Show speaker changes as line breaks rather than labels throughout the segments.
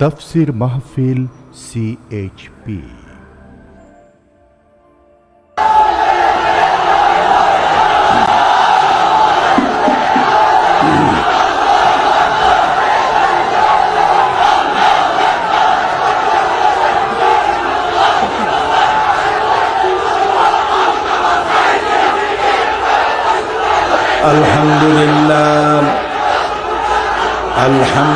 তফসির মাহফিল সিএইচপি
الحمد لله الحمد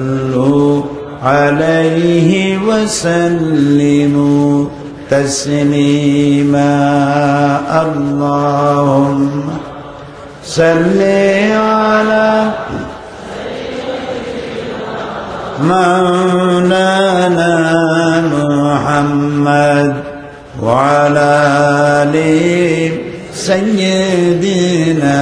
عليه وسلموا تسليما. اللهم صل على مولانا محمد وعلى آل سيدنا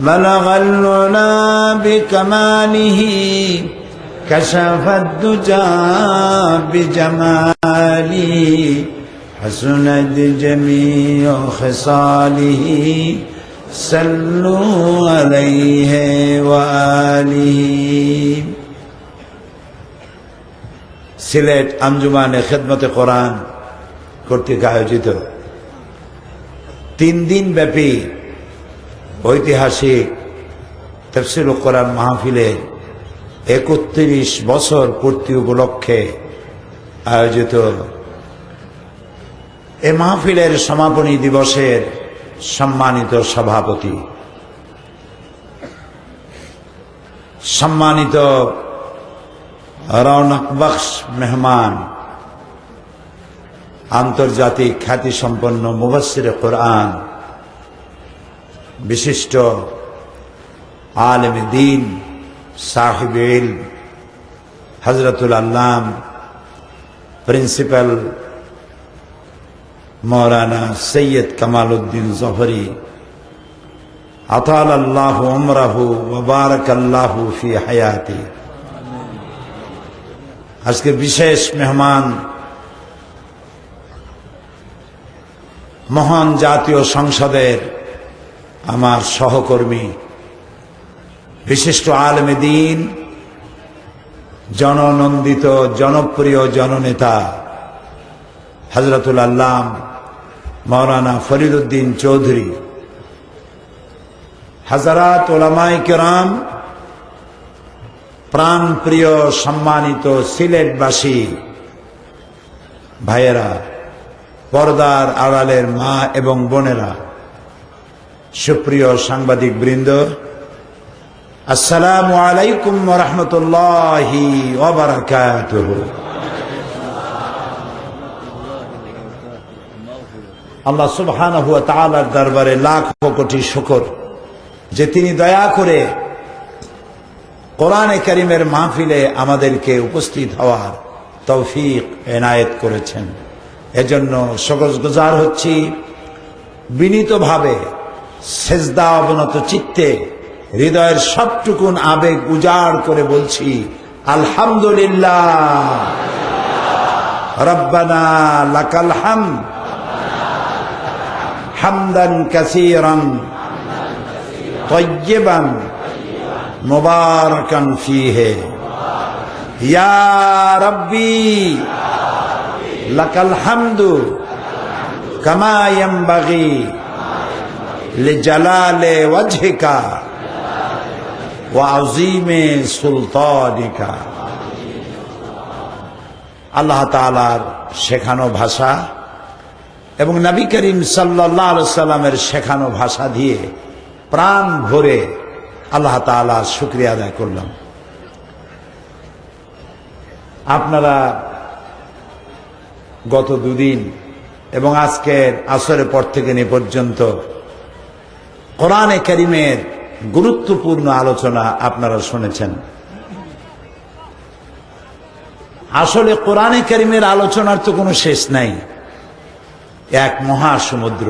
بلغ العلا بكماله كشف الدجى بجماله حسنت جميع خصاله صلوا عليه وآله সিলেট আঞ্জুমানে খেদমতে কোরআন কর্তৃক আয়োজিত তিন দিন ব্যাপী ঐতিহাসিক তফসিল কোরআন মাহফিলের একত্রিশ বছর পূর্তি উপলক্ষে আয়োজিত এ মাহফিলের সমাপনী দিবসের সম্মানিত সভাপতি। সম্মানিত রৌনক বখশ মেহমান, আন্তর্জাতিক খ্যাতিসম্পন্ন মুবাসির কোরআন বিশিষ্ট আলম দিন, সাহিব হজরতুল আল্লাম, প্রিন্সিপাল মৌলানা সৈয়দ কামাল উদ্দিন জহরি আতাল আল্লাহ ওমরাহু ওবারক আল্লাহু ফি হায়াতি। আজকে বিশেষ মেহমান, মহান জাতীয় সংসদের আমার সহকর্মী, বিশিষ্ট আলমে দিন, জননন্দিত, জনপ্রিয় জননেতা হজরতুল আল্লাম মৌলানা ফরিদুদ্দিন চৌধুরী, হাজারাত ওলামাই কেরাম, প্রাণপ্রিয় সম্মানিত সিলেটবাসী, ভাইয়েরা, পর্দার আড়ালের মা এবং বোনেরা সুপ্রিয় সাংবাদিক বৃন্দ আসসালামু আলাইকুম রহমতুল্লাহি আল্লাহ সুবহানাহু ওয়া তাআলার দরবারে লাখ কোটি শুকর যে তিনি দয়া করে কোরআনে করিমের মাহফিলে আমাদেরকে উপস্থিত হওয়ার তৌফিক এনায়েত করেছেন। এজন্য সকজ গুজার হচ্ছি। বিনীতভাবে সেজদা অবনত চিত্তে হৃদয়ের সবটুকুন আবেগ উজাড় করে বলছি, আলহামদুলিল্লাহ। রব্বানা লাকাল হাম। হামদান কাসিরান। তৈবান মোবারকান ফিহে। ইয়া রব্বি। লাকাল হামদু। কামায়াম বাগী সুলতানিকা। আল্লাহ তালার শেখানো ভাষা এবং নবী করিম সাল্লাহ সাল্লামের শেখানো ভাষা দিয়ে প্রাণ ভরে আল্লাহ তালা শুক্রিয়া আদায় করলাম। আপনারা গত দুদিন এবং আজকের আসরের পর থেকে নিয়ে পর্যন্ত কোরআনে করিমের গুরুত্বপূর্ণ আলোচনা আপনারা শুনেছেন। আসলে কোরআনে করিমের আলোচনার তো কোনো শেষ নাই। এক মহাসমুদ্র।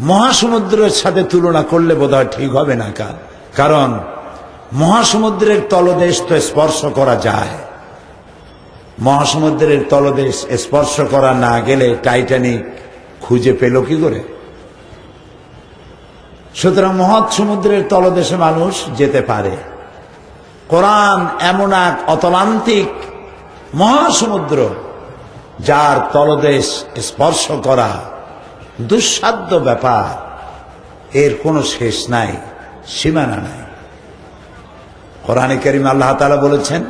মহাসমুদ্রের সাথে তুলনা করলে বোধহয় ঠিক হবে না কারণ মহাসমুদ্রের তলদেশ তো স্পর্শ করা যায়। মহাসমুদ্রের তলদেশ স্পর্শ করা না গেলে টাইটানিক খুঁজে পেল কি করে? সুতরাং মহৎ সমুদ্রের তলদেশে মানুষ যেতে পারে কোরআন এমন এক অতলান্তিক মহাসমুদ্র যার তলদেশ স্পর্শ করা দুঃসাধ্য ব্যাপার এর কোনো শেষ নাই সীমানা নাই কোরআনে করিম আল্লাহ তালা বলেছেন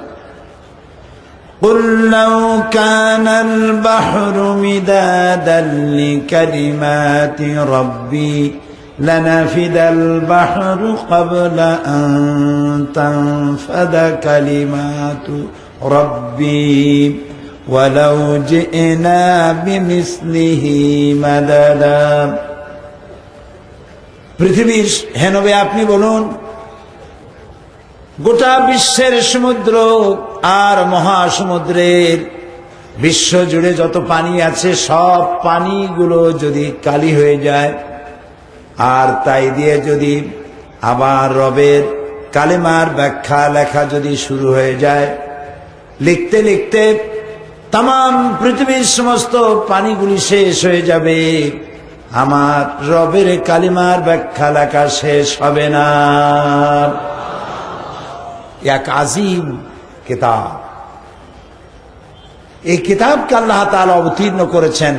قل لو كان البحر مدادا لكلمات ربي لنفد البحر قبل أن تنفد كلمات ربي ولو جئنا بمثله مددا পৃথিবীর হেনবে আপনি বলুন গোটা বিশ্বের সমুদ্র আর মহাসমুদ্রের বিশ্ব জুড়ে যত পানি আছে সব পানিগুলো যদি কালি হয়ে যায় আর তাই দিয়ে যদি আবার রবের কালেমার ব্যাখ্যা লেখা যদি শুরু হয়ে যায়, লিখতে লিখতে তাম পৃথিবীর সমস্ত পানিগুলি শেষ হয়ে যাবে। আমার রবের কালিমার ব্যাখ্যা লেখা শেষ হবে না। এক আজিম কিতাব। এই কিতাবকে আল্লাহ তাআলা অবতীর্ণ করেছেন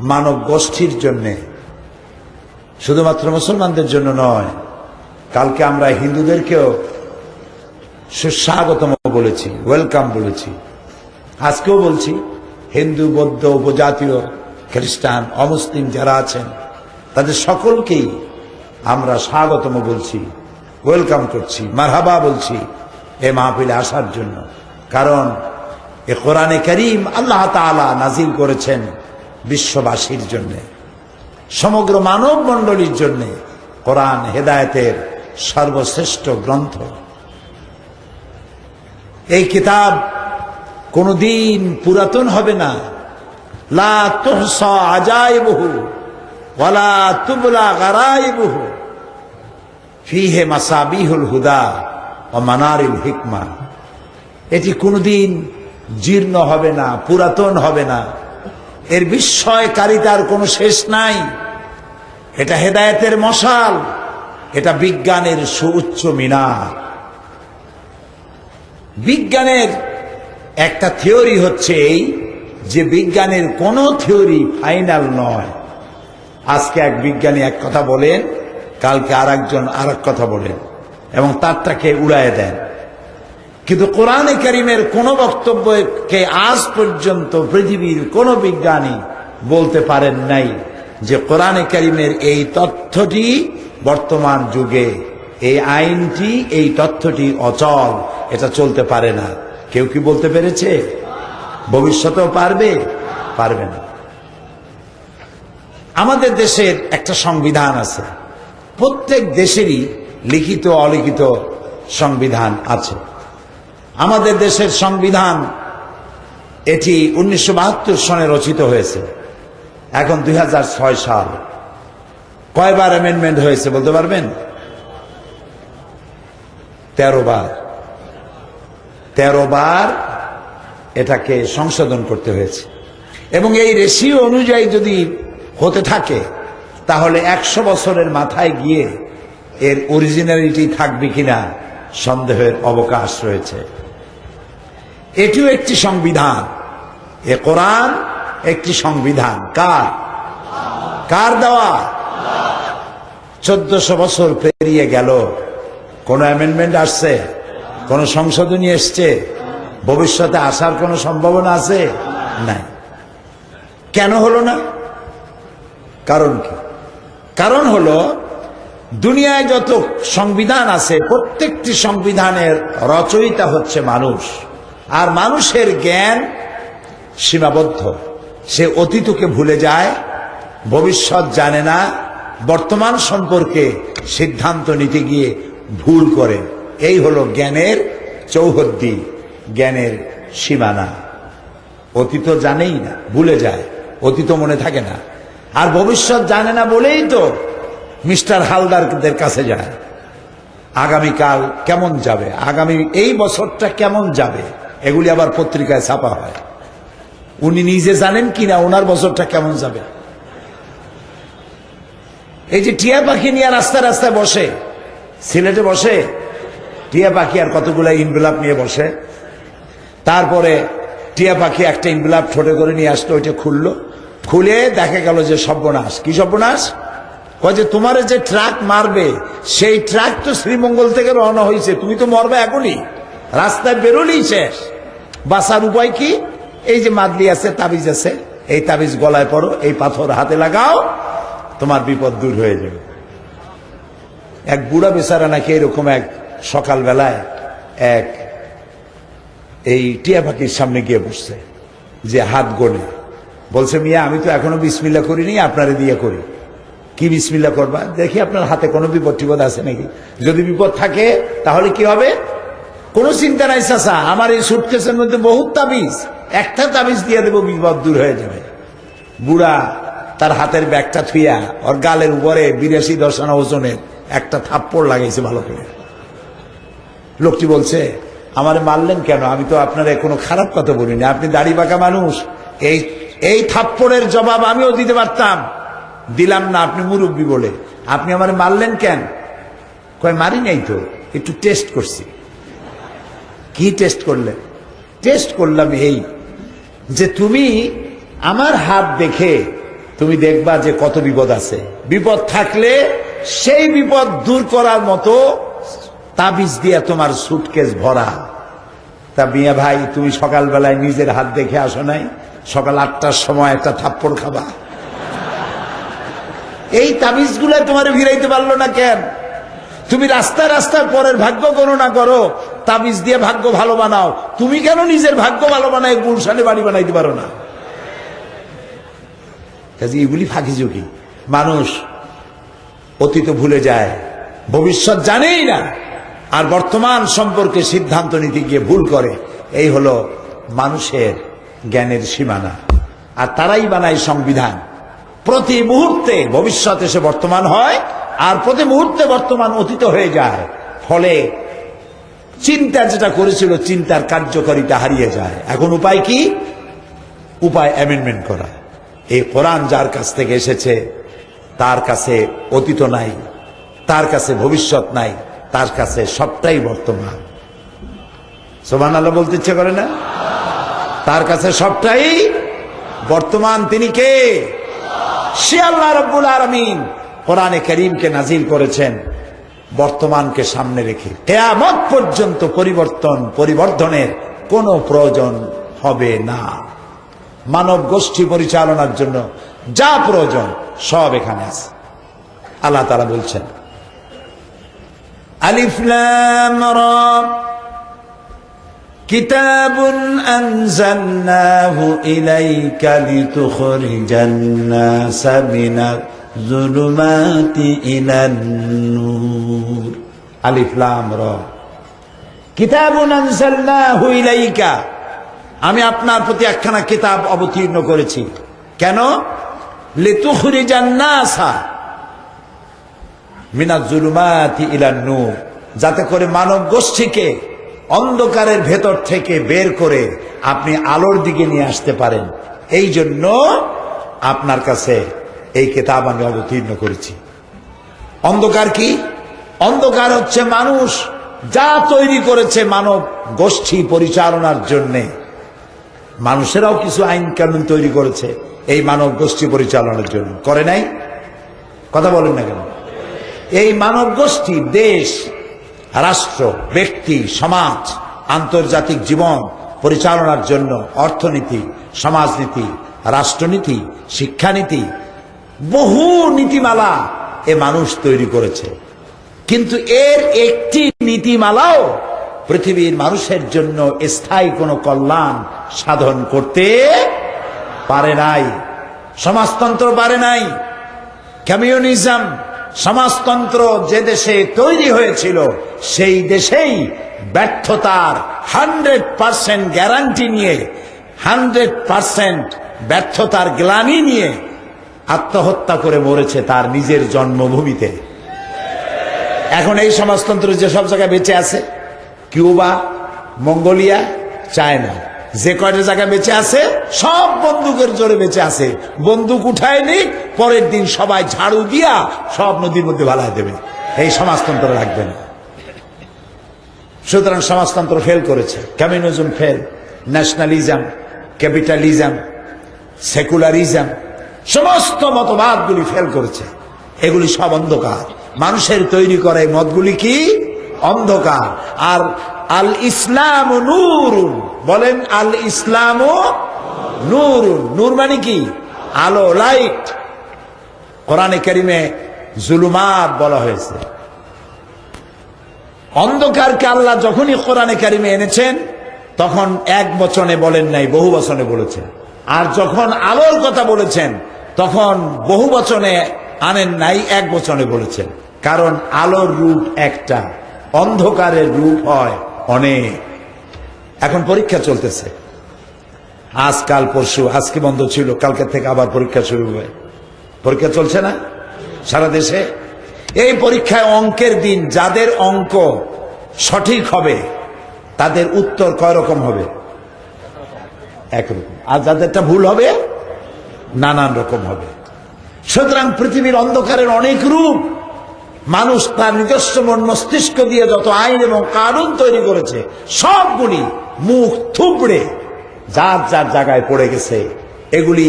মানব গোষ্ঠীর জন্যে। শুধুমাত্র মুসলমানদের জন্য নয়, কালকে আমরা হিন্দুদেরকেও সুস্বাগতম বলেছি ওয়েলকাম বলেছি। আজকেও বলছি, হিন্দু, বৌদ্ধ, উপজাতীয়, খ্রিস্টান, অমুসলিম যারা আছেন, তাদের সকলকেই আমরা স্বাগতম বলছি ওয়েলকাম করছি, মারহাবা বলছি এ মাহফিলে আসার জন্য। কারণ এ কোরআনে করিম আল্লাহ তাআলা নাজিল করেছেন বিশ্ববাসীর জন্য। সমগ্র মানব মণ্ডলীর জন্য কোরআন হেদায়তের সর্বশ্রেষ্ঠ গ্রন্থ। এই কিতাব কোনদিন পুরাতন হবে না। তুবলা মাসাবিহুল হুদা হিকমা। এটি কোনদিন জীর্ণ হবে না, পুরাতন হবে না। এর বিস্ময়কারিতার কোনো শেষ নাই। এটা হেদায়েতের মশাল, এটা বিজ্ঞানের সুউচ্চ মিনার। বিজ্ঞানের একটা থিওরি হচ্ছে এই যে বিজ্ঞানের কোনো থিওরি ফাইনাল নয়। আজকে এক বিজ্ঞানী এক কথা বলেন, কালকে আর একজন আর কথা বলেন এবং তারটাকে উড়ায় দেন। কিন্তু কোরআনে করিমের কোন বক্তব্যকে আজ পর্যন্ত পৃথিবীর কোন বিজ্ঞানী বলতে পারেন নাই যে কোরআনে করিমের এই তথ্যটি বর্তমান যুগে, এই আইনটি, এই তথ্যটি অচল, এটা চলতে পারে না। কেউ কি বলতে পেরেছে? ভবিষ্যতেও পারবে? পারবে না। আমাদের দেশের একটা সংবিধান আছে। প্রত্যেক দেশেরই লিখিত অলিখিত সংবিধান আছে। আমাদের দেশের সংবিধান এটি উনিশশো বাহাত্তর সনে রচিত হয়েছে। এখন দুই হাজার ছয় সাল। কয়বার অ্যামেন্ডমেন্ট হয়েছে বলতে পারবেন? তেরো বার তেরো বার এটাকে সংশোধন করতে হয়েছে। এবং এই রেশিও অনুযায়ী যদি হতে থাকে, তাহলে একশো বছরের মাথায় গিয়ে এর অরিজিনালিটি থাকবে কিনা সন্দেহের অবকাশ রয়েছে। এটিও একটি সংবিধান। এ কোরআন একটি সংবিধান। কার? কার দেওয়া? চোদ্দশো বছর পেরিয়ে গেল। কোন অ্যামেন্ডমেন্ট আসছে? কোন সংশোধনী এসছে? ভবিষ্যতে আসার কোনো সম্ভাবনা আছে? নাই। কেন হলো না? কারণ কি? কারণ হলো, দুনিয়ায় যত সংবিধান আছে, প্রত্যেকটি সংবিধানের রচয়িতা হচ্ছে মানুষ। আর মানুষের জ্ঞান সীমাবদ্ধ। সে অতীতকে ভুলে যায়, ভবিষ্যৎ জানে না, বর্তমান সম্পর্কে সিদ্ধান্ত নিতে গিয়ে ভুল করে। এই হলো জ্ঞানের চৌহদ্দি, জ্ঞানের সীমানা। অতীত জানেই না, ভুলে যায়, অতীত মনে থাকে না। আর ভবিষ্যৎ জানে না বলেই তো মিস্টার হালদারদের কাছে যায়। আগামীকাল কেমন যাবে? আগামী এই বছরটা কেমন যাবে? এগুলি আবার পত্রিকায় ছাপা হয়। উনি নিজে জানেন কিনা, ওনার বছরটা কেমন যাবে? এই যে টিয়া পাখি নিয়ে রাস্তায় রাস্তায় বসে, সিলেটে বসে, টিয়া পাখি আর কতগুলো ইনভেলাপ নিয়ে বসে, তারপরে টিয়া পাখি একটা ইনভেলাপ ঠোঁটে করে নিয়ে আসলো, ওইটা খুললো, খুলে দেখা গেল যে সর্বনাশ। কি সর্বনাশ? কয় যে তোমার যে ট্রাক মারবে, সেই ট্রাক তো শ্রীমঙ্গল থেকে রওনা হয়েছে তুমি তো মরবে এখনই। রাস্তায় বেরোলেই শেষ। বাসার উপায় কি? এই যে মাদলি আছে, তাবিজ আছে, এই তাবিজ গলায় পড়ো, এই পাথর হাতে লাগাও, তোমার বিপদ দূর হয়ে যাবে। এক বুড়া বেচারা নাকি এরকম এক সকালবেলায় এক এই টিয়া পাখির সামনে গিয়ে বসছে, যে হাত গোলে। বলছে, মিয়া, আমি তো এখনও বিসমিল্লা করিনি, আপনারে দিয়ে করি। কি বিসমিল্লা করবা? দেখি আপনার হাতে কোনো বিপদ টিপদ আছে নাকি? যদি বিপদ থাকে, তাহলে কি হবে? কোনো চিন্তা নাই চাষা আমার এই সুটকেসের মধ্যে বহুত তাবিজ। একটা তাবিজ দিয়ে দেবো, বিপদ দূর হয়ে যাবে। বুড়া তার হাতের ব্যাগটা থুইয়া, ওর গালের উপরে বিরাশি দশানা ওজনের একটা থাপ্পড় লাগাইছে ভালো করে। লোকটি বলছে, আমারে মারলেন কেন? আমি তো আপনার কোনো খারাপ কথা বলিনি। আপনি দাড়ি বাঁকা মানুষ। এই এই থাপ্পড়ের জবাব আমিও দিতে পারতাম। দিলাম না, আপনি মুরব্বী বলে। আপনি আমার মারলেন কেন? কয়, মারি নাই তো। একটু টেস্ট করছি। কি টেস্ট করলে? টেস্ট করলাম এই যে তুমি আমার হাত দেখে তুমি দেখবা যে কত বিপদ আছে। বিপদ থাকলে সেই বিপদ দূর করার মতো তাবিজ দিয়ে তোমার সুটকেস ভরা। তা মিয়া ভাই, তুমি সকালবেলায় নিজের হাত দেখে আসো নাই? সকাল আটটার সময় একটা থাপ্পড় খাবা। এই তাবিজগুলো তোমার ভিড়াইতে পারল না কেন? তুমি রাস্তা রাস্তার পরের ভাগ্য গণনা করো, তাবিজ দিয়ে ভাগ্য ভালো বানাও। তুমি কেন নিজের ভাগ্য ভালো বানাই গুলশানে বাড়ি বানাইতে পারো না? কাজে এগুলি ফাঁকি ঝুঁকি। মানুষ অতীত ভুলে যায়, ভবিষ্যৎ জানেই না, আর বর্তমান সম্পর্কে সিদ্ধান্ত নিতে গিয়ে ভুল করে। এই হলো মানুষের জ্ঞানের সীমানা। আর তারাই বানায় সংবিধান। প্রতি মুহূর্তে ভবিষ্যৎ এসে বর্তমান হয় আর প্রতি মুহূর্তে বর্তমান অতীত হয়ে যায়। ফলে চিন্তা যেটা করেছিল, চিন্তার কার্যকারিতা হারিয়ে যায়। এখন উপায় কি? উপায় অ্যামেন্ডমেন্ট করা। এই কোরআন যার কাছ থেকে এসেছে, তার কাছে অতীত নাই, তার কাছে ভবিষ্যৎ নাই, তার কাছে সবটাই বর্তমান। সোমান আল্লাহ বলতে ইচ্ছে করে না? তার কাছে সবটাই বর্তমান। তিনি কে? আল্লাহ রব্বুল আলমিন। কোরআনে করিমকে নাজিল করেছেন বর্তমানকে সামনে রেখে কেয়ামত পর্যন্ত পরিবর্তন পরিবর্ধনের কোনো প্রয়োজন হবে না মানব গোষ্ঠী পরিচালনার জন্য যা প্রয়োজন সব এখানে আছে আল্লাহ তারা বলছেন আলিফলাম كتاب أنزلناه إليك لتخرج الناس من জুলুমাতি ইলান নূর। আলিফ লাম র। কিতাবুন আমি আপনার প্রতি একখানা কিতাব অবতীর্ণ করেছি। কেন? লেতুখুরি যান না লিতুখরিজান্নাসা মিনা জুলুমাতি ইলান যাতে করে মানব গোষ্ঠীকে অন্ধকারের ভেতর থেকে বের করে আপনি আলোর দিকে নিয়ে আসতে পারেন। এই জন্য আপনার কাছে এই কিতাব আমি অবতীর্ণ করেছি। অন্ধকার কি? অন্ধকার হচ্ছে মানুষ যা তৈরি করেছে মানব গোষ্ঠী পরিচালনার জন্যে। মানুষেরাও কিছু আইন কানুন তৈরি করেছে এই মানব গোষ্ঠী পরিচালনার জন্য। করে নাই? কথা বলেন না কেন? এই মানব গোষ্ঠী দেশ, রাষ্ট্র, ব্যক্তি, সমাজ, আন্তর্জাতিক জীবন পরিচালনার জন্য অর্থনীতি, সমাজনীতি, রাষ্ট্রনীতি, শিক্ষানীতি বহু নীতিমালা এ মানুষ তৈরি করেছে। কিন্তু এর একটি নীতিমালাও পৃথিবীর মানুষের জন্য স্থায়ী কোনো কল্যাণ সাধন করতে পারে নাই। সমাজতন্ত্র পারে নাই। কমিউনিজম, সমাজতন্ত্র যে দেশে তৈরি হয়েছিল, সেই দেশেই ব্যর্থতার হান্ড্রেড পার্সেন্ট গ্যারান্টি নিয়ে, হান্ড্রেড পার্সেন্ট ব্যর্থতার গ্লানি নিয়ে আত্মহত্যা করে মরেছে তার নিজের জন্মভূমিতে। এখন এই সমাজতন্ত্র যে সব জায়গায় বেঁচে আছে, কিউবা, মঙ্গোলিয়া, চায়না, যে কয়টা জায়গায় বেঁচে আছে, সব বন্দুকের জোরে বেঁচে আছে। বন্দুক উঠায়নি পরের দিন সবাই ঝাড়ু দিয়া সব নদীর মধ্যে ভালায় দেবে। এই সমাজতন্ত্র রাখবে না। সুতরাং সমাজতন্ত্র ফেল করেছে। Communism fail nationalism capitalism secularism সমস্ত মতবাদগুলি ফেল করেছে। এগুলি সব অন্ধকার। মানুষের তৈরি করা মতগুলি কি? অন্ধকার। আর আল ইসলাম নূর বলেন আল ইসলাম নূর নূর মানে কি? আলো, লাইট। কোরআনে কারিমে জুলুমাত বলা হয়েছে। অন্ধকারকে আল্লাহ যখনই কোরআনে কারিমে এনেছেন, তখন এক বচনে বলেন নাই, বহু বচনে বলেছেন। আর যখন আলোর কথা বলেছেন, তখন বহু বচনে আনেন নাই, এক বচনে বলেছেন। কারণ আলোর রূপ একটা, অন্ধকারের রূপ হয় অনেক। এখন পরীক্ষা চলতেছে। আজকাল পরশু আজকে বন্ধ ছিল? কালকে থেকে আবার পরীক্ষা শুরু হবে। পরীক্ষা চলছে না? সারা দেশে? এই পরীক্ষায় অঙ্কের দিন যাদের অঙ্ক সঠিক হবে, তাদের উত্তর কয় রকম হবে? একরকম আর যাদেরটা ভুল হবে, নানান রকম হবে। সুতরাং পৃথিবীর অন্ধকারের অনেক রূপ মানুষ তার নিজস্ব মন মস্তিষ্ক দিয়ে যত আইন এবং কানুন তৈরি করেছে, সবগুলি মুখ থুবড়ে, যার যার জায়গায় পড়ে গেছে, এগুলি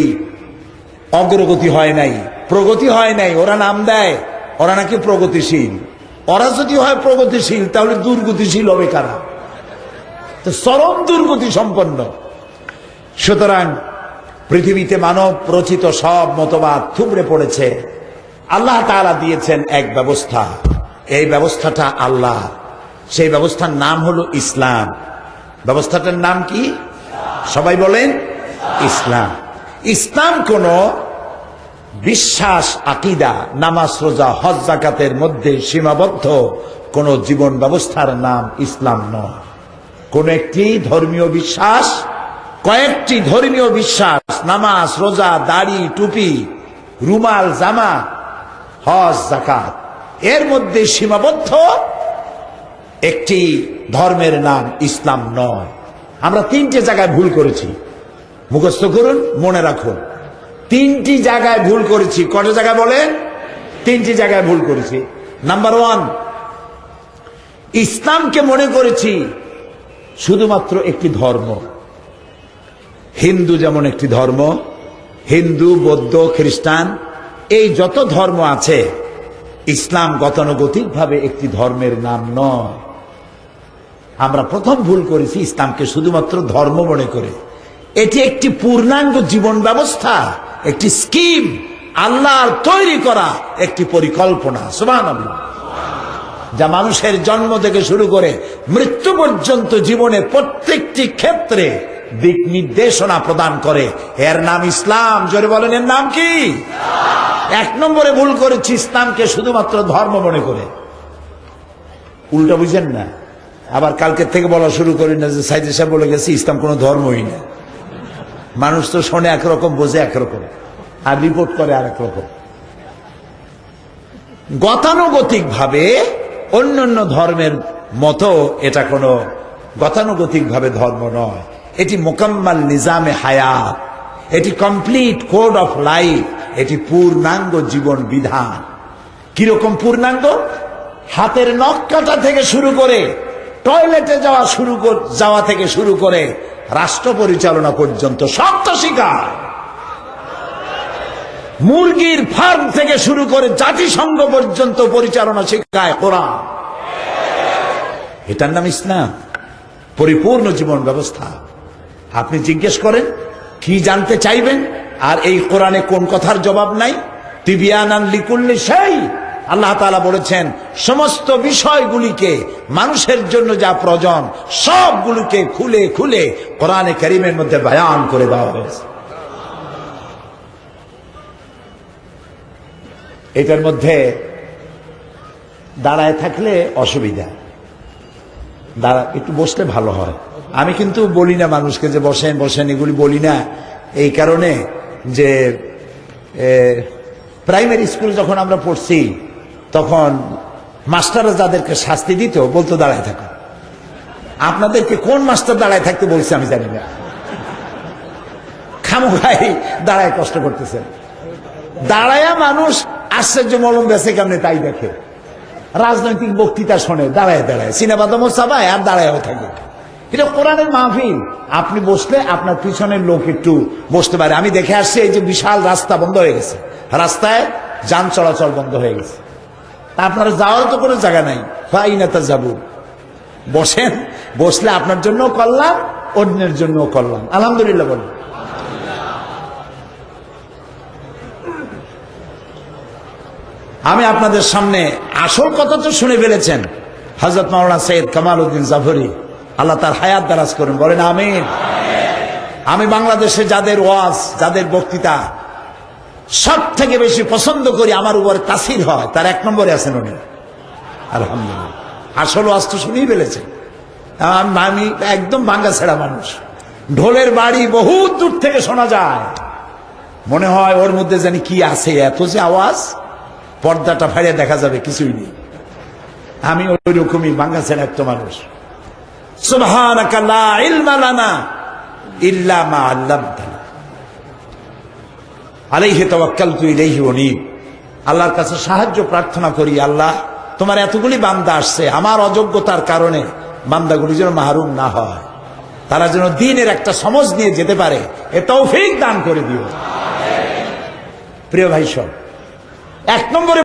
অগ্রগতি হয় নাই, প্রগতি হয় নাই, ওরা নাম দেয়, ওরা নাকি প্রগতিশীল। ওরা যদি হয় প্রগতিশীল, তাহলে দুর্গতিশীল হবে কারা? তো চরম দুর্গতি সম্পন্ন। সুতরাং পৃথিবীতে মানব রচিত সব মতবাদ থুবড়ে পড়েছে। আল্লাহ তাআলা দিয়েছেন এক ব্যবস্থা। এই ব্যবস্থাটা আল্লাহ। সেই ব্যবস্থার নাম হলো ইসলাম। ব্যবস্থাটার নাম কি? সবাই বলেন, ইসলাম। ইসলাম কোন বিশ্বাস, আকিদা, নামাজ, রোজা, হজ, জাকাতের মধ্যে সীমাবদ্ধ কোন জীবন ব্যবস্থার নাম ইসলাম নয়। কোন একটি ধর্মীয় বিশ্বাস কয়েকটি ধর্মীয় বিশ্বাস, নামাজ, রোজা, দাড়ি, টুপি, রুমাল, জামা, হজ জাকাত এর মধ্যে সীমাবদ্ধ একটি ধর্মের নাম ইসলাম নয়। আমরা তিনটে জায়গায় ভুল করেছি। মুখস্থ করুন, মনে রাখুন। তিনটি জায়গায় ভুল করেছি। কটা জায়গায় বলেন? তিনটি জায়গায় ভুল করেছি। নাম্বার ওয়ান ইসলামকে মনে করেছি শুধুমাত্র একটি ধর্ম। হিন্দু যেমন একটি ধর্ম, হিন্দু, বৌদ্ধ, খ্রিস্টান, এই যত ধর্ম আছে, ইসলাম গতানুগতিকভাবে একটি ধর্মের নাম নয়। আমরা প্রথম ভুল করেছি, ইসলামকে শুধুমাত্র ধর্ম মনে করে। এটি একটি পূর্ণাঙ্গ জীবন ব্যবস্থা, একটি স্কিম, আল্লাহর তৈরি করা একটি পরিকল্পনা। সুবাহ যা মানুষের জন্ম থেকে শুরু করে মৃত্যু পর্যন্ত জীবনে প্রত্যেকটি ক্ষেত্রে দিক নির্দেশনা প্রদান করে। এর নাম ইসলাম। জোরে বলেন, এর নাম কি? এক নম্বরে ভুল করেছি, ইসলামকে শুধুমাত্র ধর্ম মনে করে। উল্টা বুঝেন না? আবার কালকের থেকে বলা শুরু করি না যে সাইদ সাহেব বলে গেছে, ইসলাম কোনো ধর্মই না। মানুষ তো শোনে একরকম বোঝে একরকম আর রিপোর্ট করে আর রকম। গতানুগতিক ভাবে অন্য অন্য ধর্মের মতো এটা কোনো গতানুগতিক ভাবে ধর্ম নয়। এটি মোকাম্মাল নিজামে হায়াত। এটি কমপ্লিট কোড অফ লাইফ এটি পূর্ণাঙ্গ জীবন বিধান। কীরকম পূর্ণাঙ্গ? হাতের নখ কাটা থেকে শুরু করে টয়লেটে যাওয়া শুরু যাওয়া থেকে শুরু করে, রাষ্ট্র পরিচালনা পর্যন্ত তো শিকার। মুরগির ফার্ম থেকে শুরু করে জাতিসংঘ পর্যন্ত পরিচালনা শিক্ষায় কোরআন। এটার নাম ইসলাম। পরিপূর্ণ জীবন ব্যবস্থা। আপনি জিজ্ঞেস করেন, কি জানতে চাইবেন? আর এই কোরআনে কোন কথার জবাব নাই? তিবিয়ানান লিকুল্লি সেই আল্লাহ তাআলা বলেছেন, সমস্ত বিষয়গুলিকে, মানুষের জন্য যা প্রয়োজন, সবগুলিকে খুলে খুলে কোরআনে করিমের মধ্যে বয়ান করে দেওয়া হয়েছে। এটার মধ্যে দাঁড়ায় থাকলে অসুবিধা। দাঁড়া, একটু বসলে ভালো হয়। আমি কিন্তু বলি না মানুষকে যে বসেন বসেন, এগুলি বলি না। এই কারণে যে প্রাইমারি স্কুল যখন আমরা পড়ছি, তখন মাস্টাররা যাদেরকে শাস্তি দিত, বলতো, দাঁড়ায় থাকো। আপনাদেরকে কোন মাস্টার দাঁড়ায় থাকতে বলছে আমি জানি না। খামোখাই দাঁড়ায় কষ্ট করতেছেন। দাঁড়ায়া মানুষ আশ্চর্য মলম বেছে কেমনে তাই দেখে। রাজনৈতিক বক্তৃতা শোনে, দাঁড়ায় দাঁড়ায়। সিনেমাদমও চাবায় আর দাঁড়ায়ও থাকে এটা কোরআনের মাহফিল। আপনি বসলে আপনার পিছনের লোক একটু বসতে পারে। আমি দেখে আসছি, এই যে বিশাল রাস্তা বন্ধ হয়ে গেছে। রাস্তায় যান চলাচল বন্ধ হয়ে গেছে। আপনারা যাওয়ার তো কোনো জায়গা নাই। ফাই না তা যাব। বসেন, বসলে আপনার জন্য কল্যাণ অন্যের জন্য কল্যাণ আলহামদুলিল্লাহ বলুন। আমি আপনাদের সামনে আসল কথা তো শুনে ফেলেছেন। হজরত মাওলানা সৈয়দ কামাল উদ্দিন জাফরি আল্লাহ তার হায়াত দারাজ করুন, বলেন আমিন। আমি বাংলাদেশে যাদের ওয়াজ, যাদের বক্তৃতা সব থেকে বেশি পছন্দ করি, আমার উপরে তাসির হয়। তার এক নম্বরে আছেন উনি। আলহামদুলিল্লাহ। আসল ওয়াজ তো শুনেই ফেলেছেন। আমি একদম ভাঙ্গা ছেড়া মানুষ। ঢোলের বাড়ি বহুত দূর থেকে শোনা যায়। মনে হয় ওর মধ্যে জানি কি আছে, এত যে আওয়াজ, পর্দাটা ফাড়িয়ে দেখা যাবে, কিছুই নেই। আমি ওই রকমই বাঙ্গা ছেড়া একটা মানুষ। আল্লাহর কাছে সাহায্য, প্রার্থনা করি, আল্লাহ, তোমার এতগুলি বান্দা আসছে, আমার অযোগ্যতার কারণে বান্দাগুলি যেন মাহরুম না হয়। তারা যেন দিনের একটা সমজ নিয়ে যেতে পারে, এ তৌফিক দান করে দিও। প্রিয় ভাই সব, এক নম্বরে